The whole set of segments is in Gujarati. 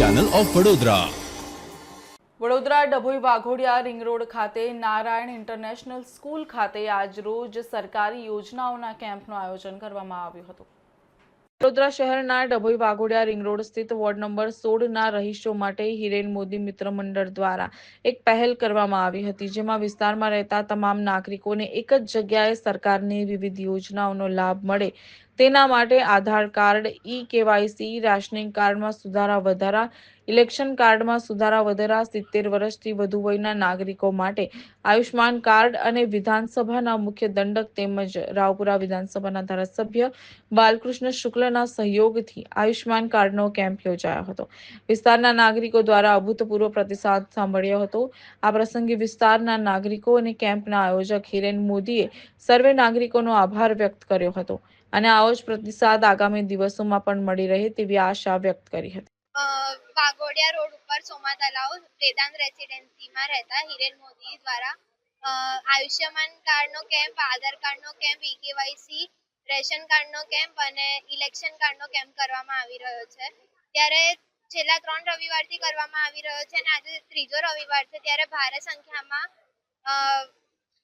Of Vadodara Vadodara Dabhoi Waghodia ring road ખાતે નારાયણ ઇન્ટરનેશનલ સ્કૂલ ખાતે આજરોજ સરકારી યોજનાઓના કેમ્પનું આયોજન કરવામાં આવ્યું હતું. વડોદરા શહેરના ડભોઈ વાઘોડિયા રિંગ રોડ સ્થિત વોર્ડ નંબર સોળના રહીશો માટે હિરેન મોદી મિત્ર મંડળ દ્વારા એક પહેલ કરવામાં આવી હતી, જેમાં વિસ્તારમાં રહેતા તમામ નાગરિકોને એક જ જગ્યાએ સરકારની વિવિધ યોજનાઓનો લાભ મળે તેના માટે આધાર કાર્ડ ઈ કેવાયસી રાશનિંગ કાર્ડમાં સુધારા વધારા, ઇલેક્શન કાર્ડમાં સુધારા વધારા, સિત્તેર વર્ષથી વધુ વયના નાગરિકો માટે આયુષ્માન કાર્ડ અને વિધાનસભાના મુખ્ય દંડક તેમજ રાવપુરા વિધાનસભાના ધારાસભ્ય બાલકૃષ્ણ શુક્લના સહયોગથી આયુષ્માન કાર્ડનો કેમ્પ યોજાયો હતો. વિસ્તારના નાગરિકો દ્વારા અભૂતપૂર્વ પ્રતિસાદ સાંભળ્યો હતો. આ પ્રસંગે વિસ્તારના નાગરિકો અને કેમ્પના આયોજક હિરેન મોદીએ સર્વે નાગરિકોનો આભાર વ્યક્ત કર્યો હતો. અને આવો જ પ્રતિસાદ આગામી દિવસોમાં પણ મળી રહે તેવી આશા વ્યક્ત કરી હતી. વાઘોડિયા રોડ ઉપર સોમા તલાવ વેદાંત રેસિડેન્સીમાં રહેતા હિરેન મોદી દ્વારા આયુષ્યમાન કાર્ડનો કેમ્પ, આધાર કાર્ડનો કેમ્પ ઈકેવાયસી રેશન કાર્ડનો કેમ્પ અને ઇલેક્શન કાર્ડનો કેમ્પ કરવામાં આવી રહ્યો છે. ત્યારે છેલ્લા ત્રણ રવિવારથી કરવામાં આવી રહ્યો છે અને આજે ત્રીજો રવિવાર છે. ત્યારે ભારે સંખ્યામાં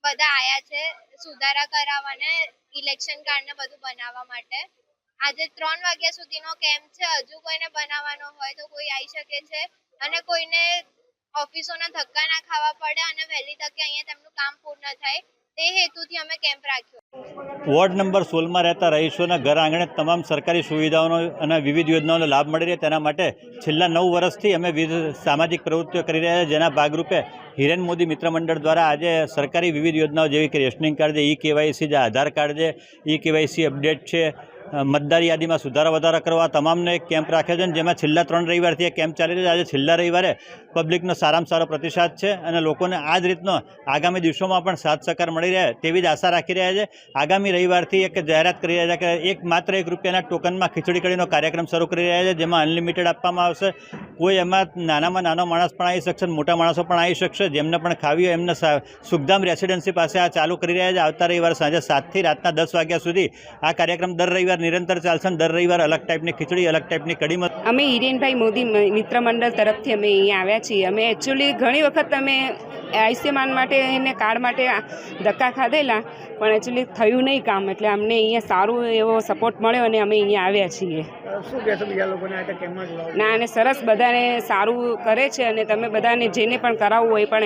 બધા આયા છે સુધારા કરાવવા ઇલેક્શન ઇલેક્શન કાર્ડને બધું બનાવવા માટે. આજે ત્રણ વાગ્યા સુધીનો કેમ્પ છે. હજુ કોઈને બનાવવાનો હોય તો કોઈ આવી શકે છે અને કોઈને ઓફિસોના ધક્કા ના ખાવા પડે અને વહેલી તકે અહીંયા તેમનું કામ પૂર્ણ થાય. તે હેતુથી અમે કેમ્પ રાખ્યો. વોર્ડ નંબર સોળમાં રહેતા રહીશોના ઘર આંગણે તમામ સરકારી સુવિધાઓનો અને વિવિધ યોજનાઓનો લાભ મળી રહે તેના માટે છેલ્લા નવ વર્ષથી અમે વિવિધ સામાજિક પ્રવૃત્તિઓ કરી રહ્યા છે જેના ભાગરૂપે હિરેન મોદી મિત્ર મંડળ દ્વારા આજે સરકારી વિવિધ યોજનાઓ જેવી કે રેશનિંગ કાર્ડ છે ઈ કેવાયસી છે, આધાર કાર્ડ છે ઈ કેવાયસી અપડેટ છે મતદાર યાદીમાં સુધારા વધારા કરવા તમામને એક કેમ્પ રાખ્યો છે જેમાં છેલ્લા ત્રણ રવિવારથી આ કેમ્પ ચાલી રહ્યો છે. આજે છેલ્લા રવિવારે પબ્લિકનો સારામાં સારો પ્રતિસાદ છે અને લોકોને આ જ રીતનો આગામી દિવસોમાં પણ સાથ સહકાર મળી રહે તેવી જ આશા રાખી રહ્યા છે. આગામી રવિવારથી એક જાહેરાત કરી રહ્યા છે કે એક માત્ર એક રૂપિયાના ટોકનમાં ખીચડી કડીનો કાર્યક્રમ શરૂ કરી રહ્યા છે, જેમાં અનલિમિટેડ આપવામાં આવશે. કોઈ એમાં નાનામાં નાનો માણસ પણ આવી શકશે, મોટા માણસો પણ આવી શકશે, જેમને પણ ખાવી હોય એમને સુખધામ રેસિડેન્સી પાસે આ ચાલુ કરી રહ્યા છે. આવતા રવિવાર સાંજે સાતથી રાતના દસ વાગ્યા સુધી આ કાર્યક્રમ દર રવિવાર નિરંતર ચાલશે દર રવિવાર અલગ ટાઈપની ખીચડી, અલગ ટાઈપની કઢીમાં અમે હિરેનભાઈ મોદી મિત્ર મંડળ તરફથી અમે અહીંયા આવ્યા છીએ. અમે એકચ્યુઅલી ઘણી વખત અમે આયુષ્યમાન માટે એને કાર્ડ માટે ધક્કા ખાધેલા પણ એકચ્યુઅલી થયું નહીં કામ. એટલે અમને અહીંયા સારું એવો સપોર્ટ મળ્યો અને અમે અહીંયા આવ્યા છીએ. ના અને સરસ બધાને સારું કરે છે અને તમે બધાને જેને પણ કરાવવું હોય પણ